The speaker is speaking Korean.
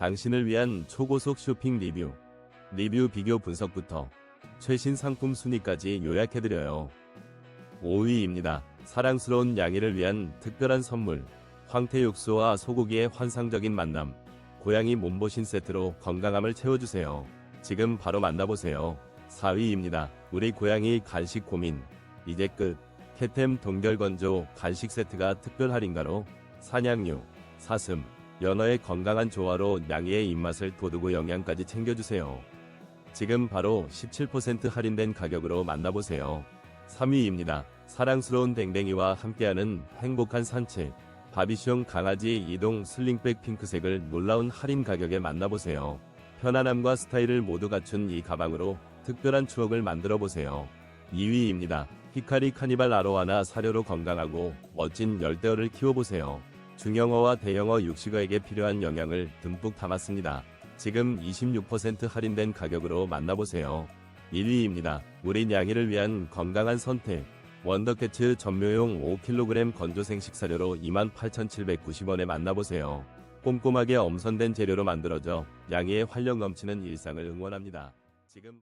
당신을 위한 초고속 쇼핑 리뷰, 리뷰 비교 분석부터 최신 상품 순위까지 요약해드려요. 5위입니다. 사랑스러운 양이를 위한 특별한 선물, 황태육수와 소고기의 환상적인 만남, 고양이 몸보신 세트로 건강함을 채워주세요. 지금 바로 만나보세요. 4위입니다. 우리 고양이 간식 고민, 이제 끝. 캐템 동결건조 간식 세트가 특별 할인가로 사냥류, 사슴, 연어의 건강한 조화로 양이의 입맛을 돋우고 영양까지 챙겨주세요. 지금 바로 17% 할인된 가격으로 만나보세요. 3위입니다. 사랑스러운 댕댕이와 함께하는 행복한 산책. 바비숑 강아지 이동 슬링백 핑크색을 놀라운 할인 가격에 만나보세요. 편안함과 스타일을 모두 갖춘 이 가방으로 특별한 추억을 만들어 보세요. 2위입니다. 히카리 카니발 아로하나 사료로 건강하고 멋진 열대어를 키워보세요. 중형어와 대형어 육식어에게 필요한 영양을 듬뿍 담았습니다. 지금 26% 할인된 가격으로 만나보세요. 1위입니다. 우리 냥이를 위한 건강한 선택. 원더캐츠 전묘용 5kg 건조생 식 사료로 28,790원에 만나보세요. 꼼꼼하게 엄선된 재료로 만들어져 양이의 활력 넘치는 일상을 응원합니다. 지금